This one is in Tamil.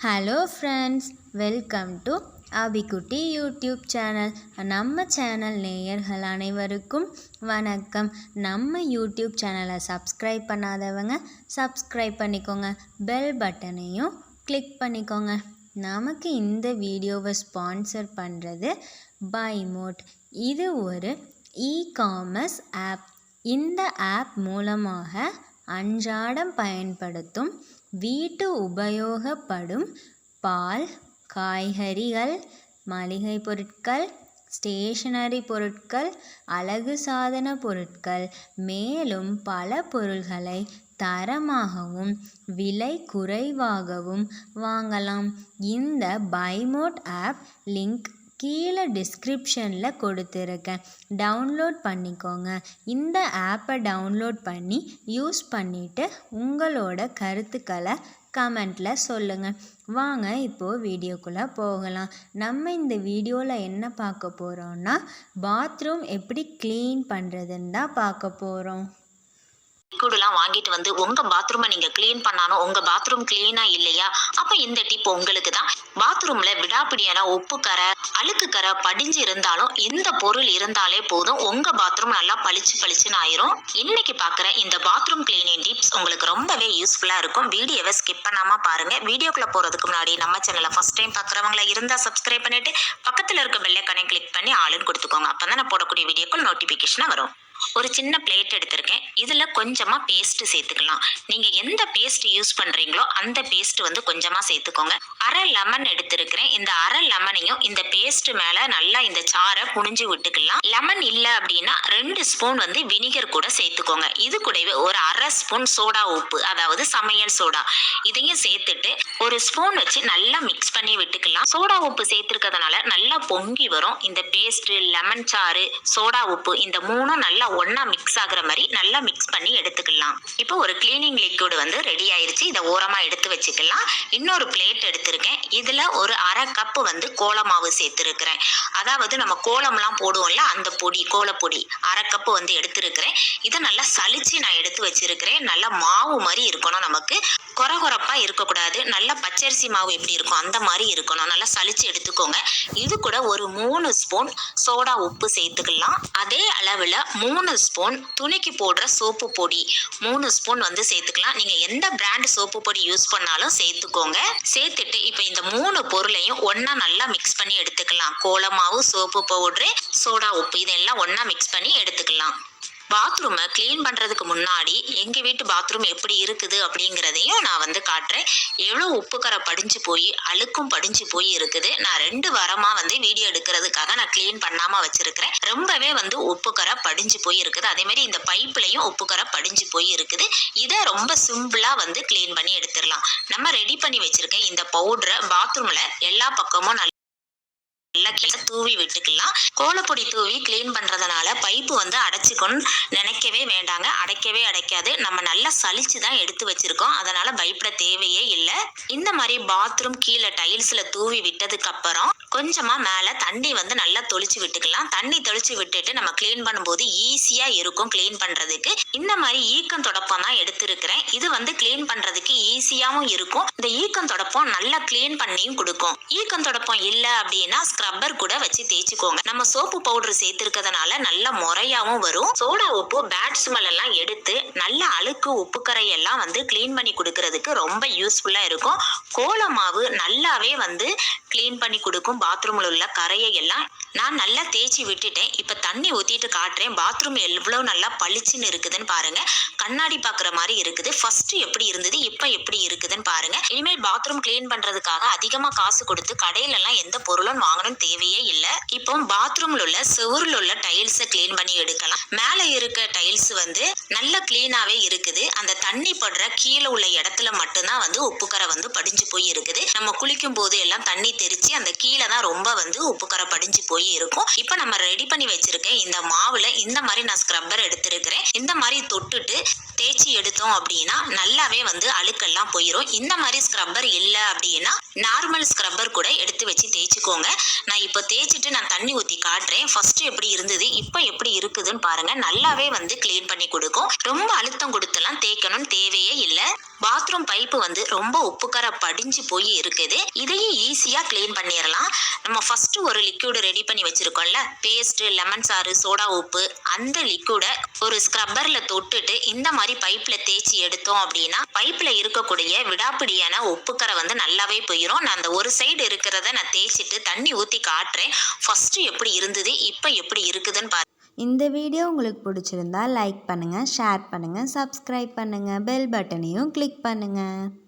Hello friends welcome to Abhikutti YouTube channel நம்ம சேனல் நேயர்கள் அனைவருக்கும் வணக்கம். நம்ம யூடியூப் சேனலை சப்ஸ்கிரைப் பண்ணாதவங்க சப்ஸ்கிரைப் பண்ணிக்கோங்க. பெல் பட்டனையும் கிளிக் பண்ணிக்கோங்க. நமக்கு இந்த வீடியோவை ஸ்பான்சர் பண்ணுறது பைமோட் இது ஒரு இ காமர்ஸ் ஆப் இந்த ஆப் மூலமாக அன்றாடம் பயன்படுத்தும் வீட்டு உபயோகப்படும் பால் காய்கறிகள் மளிகை பொருட்கள் ஸ்டேஷனரி பொருட்கள் அழகு சாதன பொருட்கள் மேலும் பல பொருள்களை தரமாகவும் விலை குறைவாகவும் வாங்கலாம். இந்த பைமோட் ஆப் லிங்க் கீழே டிஸ்கிரிப்ஷனில் கொடுத்துருக்கேன். டவுன்லோட் பண்ணிக்கோங்க. இந்த ஆப்பை டவுன்லோட் பண்ணி யூஸ் பண்ணிவிட்டு உங்களோட கருத்துக்களை கமெண்ட்டில் சொல்லுங்கள் வாங்க இப்போது வீடியோக்குள்ளே போகலாம். நம்ம இந்த வீடியோவில் என்ன பார்க்க போகிறோன்னா பாத்ரூம் எப்படி க்ளீன் பண்ணுறதுன்னு தான் பார்க்க போகிறோம் லிக்விடெல்லாம் வாங்கிட்டு வந்து உங்க பாத்ரூமை நீங்க கிளீன் பண்ணாலும் உங்க பாத்ரூம் கிளீனா இல்லையா? அப்ப இந்த டிப் உங்களுக்கு தான். பாத்ரூம்ல விடாப்பிடியான உப்பு கரை அழுக்கு கரை படிஞ்சு இருந்தாலும் இந்த பொருள் இருந்தாலே போதும். உங்க பாத்ரூம் நல்லா பளிச்சு பளிச்சுன்னு ஆயிரும். இன்னைக்கு பாக்குற இந்த பாத்ரூம் கிளீனிங் டிப்ஸ் உங்களுக்கு ரொம்பவே யூஸ்ஃபுல்லா இருக்கும். வீடியோவை ஸ்கிப் பண்ணாம பாருங்க. வீடியோக்குள்ள போறதுக்கு முன்னாடி நம்ம சேனலை ஃபர்ஸ்ட் டைம் பாக்குறவங்களா இருந்தா சப்ஸ்கிரைப் பண்ணிட்டு பக்கத்துல இருக்க பெல்லைக்கனை கிளிக் பண்ணி ஆளுன்னு கொடுத்துக்கோங்க. அப்பதான் நான் போடக்கூடிய வீடியோக்கள் நோட்டிபிகேஷனா வரும். ஒரு சின்ன பிளேட் எடுத்திருக்கேன். இதில் கொஞ்சமாக பேஸ்ட் சேர்த்துக்கலாம். நீங்கள் எந்த பேஸ்ட் யூஸ் பண்ணுறீங்களோ அந்த பேஸ்ட் வந்து கொஞ்சமாக சேர்த்துக்கோங்க. அரை லெமன் எடுத்திருக்கிறேன். இந்த அரை லெமனையும் இந்த பேஸ்ட் மேலே நல்லா இந்த சாரை புழிஞ்சு விட்டுக்கலாம். லெமன் இல்லை அப்படின்னா ரெண்டு ஸ்பூன் வந்து வினிகர் கூட சேர்த்துக்கோங்க. இது கூடவே ஒரு அரை ஸ்பூன் சோடா உப்பு அதாவது சமையல் சோடா இதையும் சேர்த்துட்டு ஒரு ஸ்பூன் வச்சு நல்லா மிக்ஸ் பண்ணி விட்டுக்கலாம். சோடா உப்பு சேர்த்துருக்கிறதுனால நல்லா பொங்கி வரும். இந்த பேஸ்ட் லெமன் சாறு சோடா உப்பு இந்த மூணும் நல்லா ஒன்றா மிக்ஸ் ஆகுற மாதிரி நல்லா மிக்ஸ் பண்ணி எடுத்துக்கலாம். இப்போ ஒரு கிளீனிங் லிக்விட் வந்து ரெடி ஆயிருச்சு. இதை ஓரமாக எடுத்து வச்சுக்கலாம். இன்னொரு பிளேட் எடுத்திருக்கேன். இதில் ஒரு அரை கப் வந்து கோலமாவு சேர்த்துருக்குறேன். அதாவது நம்ம கோலம்லாம் போடுவோம்ல அந்த பொடி கோலப்பொடி அரை கப் வந்து எடுத்திருக்கிறேன். இதை நல்லா சளிச்சு நான் எடுத்து வச்சிருக்கிறேன். நல்லா மாவு மாதிரி இருக்கணும் நமக்கு. கொர இருக்கக்கூடாது. நல்லா பச்சரிசி மாவு எப்படி இருக்கும் அந்த மாதிரி இருக்கணும். நல்லா சளிச்சு எடுத்துக்கோங்க. இது கூட ஒரு மூணு ஸ்பூன் சோடா உப்பு சேர்த்துக்கலாம். அதே அளவில் மூணு மூணு ஸ்பூன் துணிக்கு போடுற சோப்பு பொடி. மூணு ஸ்பூன் வந்து சேர்த்துக்கலாம். நீங்கள் எந்த பிராண்ட் சோப்பு பொடி யூஸ் பண்ணாலும் சேர்த்துக்கோங்க. சேர்த்துட்டு இப்போ இந்த மூணு பொருளையும் ஒன்றா நல்லா மிக்ஸ் பண்ணி எடுத்துக்கலாம். கோலமாவு சோப்பு பவுட்ரு சோடா உப்பு இதெல்லாம் ஒன்றா மிக்ஸ் பண்ணி எடுத்துக்கலாம். பாத்ரூமை க்ளீன் பண்ணுறதுக்கு முன்னாடி எங்கள் வீட்டு பாத்ரூம் எப்படி இருக்குது அப்படிங்கிறதையும் நான் வந்து காட்டுறேன். எவ்வளோ உப்பு கரை படிஞ்சு போய் அழுக்கும் படிஞ்சு போய் இருக்குது. நான் ரெண்டு வாரமாக வந்து வீடியோ எடுக்கிறதுக்காக நான் க்ளீன் பண்ணாமல் வச்சுருக்கிறேன். ரொம்பவே வந்து உப்பு கரை படிஞ்சு போய் இருக்குது. அதேமாரி இந்த பைப்லையும் உப்பு கரை படிஞ்சு போய் இருக்குது. இதை ரொம்ப சிம்பிளாக வந்து க்ளீன் பண்ணி எடுத்துடலாம். நம்ம ரெடி பண்ணி வச்சுருக்கேன் இந்த பவுடரை பாத்ரூமில் எல்லா பக்கமும் நல்லா நல்லா கீழே தூவி விட்டுக்கலாம். கோலப்பொடி தூவி கிளீன் பண்றதுனால பைப்பு வந்து அடைச்சிக்கணும்னு நினைக்கவே வேண்டாங்க. அடைக்கவே அடைக்காது. நம்ம நல்லா சலிச்சு தான் எடுத்து வச்சிருக்கோம். அதனால பயப்பட தேவையே இல்லை. இந்த மாதிரி பாத்ரூம் கீழே டைல்ஸ்ல தூவி விட்டதுக்கு அப்புறம் கொஞ்சமாக மேலே தண்ணி வந்து நல்லா தொளிச்சு விட்டுக்கலாம். தண்ணி தொளிச்சு விட்டுட்டு நம்ம க்ளீன் பண்ணும்போது ஈஸியாக இருக்கும் க்ளீன் பண்ணுறதுக்கு இந்த மாதிரி ஈக்கம் தொடப்பம் தான் எடுத்திருக்கிறேன். இது வந்து க்ளீன் பண்ணுறதுக்கு ஈஸியாகவும் இருக்கும். இந்த ஈக்கம் தொடப்பம் நல்லா க்ளீன் பண்ணியும் கொடுக்கும். ஈக்கம் தொடப்பம் இல்லை அப்படின்னா ஸ்க்ரப்பர் கூட வச்சு தேய்ச்சிக்கோங்க. நம்ம சோப்பு பவுடர் சேர்த்துருக்கிறதுனால நல்ல முறையாவும் வரும். சோடா உப்பு பேட் ஸ்மெல் எல்லாம் எடுத்து நல்ல அழுக்கு உப்பு கரையெல்லாம் வந்து க்ளீன் பண்ணி கொடுக்கறதுக்கு ரொம்ப யூஸ்ஃபுல்லா இருக்கும். கோல மாவு நல்லாவே வந்து க்ளீன் பண்ணி கொடுக்கும் பாத்ரூமில் உள்ள கரையை எல்லாம் நான் நல்லா தேய்ச்சி விட்டுட்டேன். இப்போ தண்ணி ஊற்றிட்டு காட்டுறேன். பாத்ரூம் எவ்வளோ நல்லா பளிச்சுன்னு இருக்குதுன்னு பாருங்க. கண்ணாடி பார்க்குற மாதிரி இருக்குது. ஃபர்ஸ்ட் எப்படி இருந்தது இப்போ எப்படி இருக்குதுன்னு பாருங்க. இனிமேல் பாத்ரூம் க்ளீன் பண்ணுறதுக்காக அதிகமாக காசு கொடுத்து கடையிலலாம் எந்த பொருளும் வாங்கணும்னு தேவையே இல்லை. இப்போ பாத்ரூம்ல உள்ள செவுரில் உள்ள டைல்ஸை க்ளீன் பண்ணி எடுக்கலாம். மேலே இருக்க டைல்ஸ் வந்து நல்ல க்ளீனாகவே இருக்குது. அந்த தண்ணி படுற கீழே உள்ள இடத்துல மட்டும்தான் வந்து உப்புக்கரை வந்து படிஞ்சு போய் இருக்குது. நம்ம குளிக்கும் போது எல்லாம் தண்ணி தெரிச்சு அந்த கீழே தான் ரொம்ப வந்து உப்புக்கரை படிஞ்சு போய் இருக்கும். இப்போ நம்ம ரெடி பண்ணி வச்சிருக்கேன் இந்த மாவுல இந்த மாதிரி நான் ஸ்க்ரப்பர் எடுத்திருக்கிறேன். இந்த மாதிரி தொட்டுட்டு தேய்ச்சி எடுத்தோம் அப்படின்னா நல்லாவே வந்து அழுக்கெல்லாம் போயிடும் இந்த மாதிரி ஸ்க்ரப்பர் இல்லை அப்படின்னா நார்மல் ஸ்க்ரப்பர் கூட எடுத்து வச்சு தேய்ச்சிக்கோங்க. நான் இப்போ தேய்ச்சிட்டு நான் தண்ணி ஊற்றி காட்டுறேன். ஃபர்ஸ்ட் எப்படி இருந்தது இப்போ எப்படி இருக்குதுன்னு பாருங்க. நல்லாவே வந்து க்ளீன் பண்ணி கொடுக்கும். ரொம்ப அழுத்தம் கொடுத்துலாம் தேய்க்கணும்னு தேவையே இல்லை. பாத்ரூம் பைப்பு வந்து ரொம்ப உப்புக்கரை படிஞ்சு போய் இருக்குது. இதையும் ஈஸியாக க்ளீன் பண்ணிடலாம் நம்ம ஃபர்ஸ்ட் ஒரு லிக்யூடு ரெடி பண்ணி வச்சிருக்கோம்ல. பேஸ்ட் லெமன் சாறு சோடா உப்பு அந்த லிக்யூடை ஒரு ஸ்க்ரப்பர்ல தொட்டுட்டு இந்த மாதிரி பைப்ல தேய்ச்சி எடுத்தோம் அப்படின்னா பைப்ல இருக்கக்கூடிய விடாப்பிடியான உப்புக்கரை வந்து நல்லாவே போயிடும் நான் அந்த ஒரு சைடு இருக்கிறத நான் தேய்ச்சிட்டு தண்ணி ஊற்றி காட்டுறேன். ஃபர்ஸ்ட் எப்படி இருந்தது இப்போ எப்படி இருக்குதுன்னு பார்த்து இந்த வீடியோ உங்களுக்கு பிடிச்சிருந்தா லைக் பண்ணுங்கள் ஷேர் பண்ணுங்கள் சப்ஸ்கிரைப் பண்ணுங்கள் பெல் பட்டனையும் கிளிக் பண்ணுங்கள்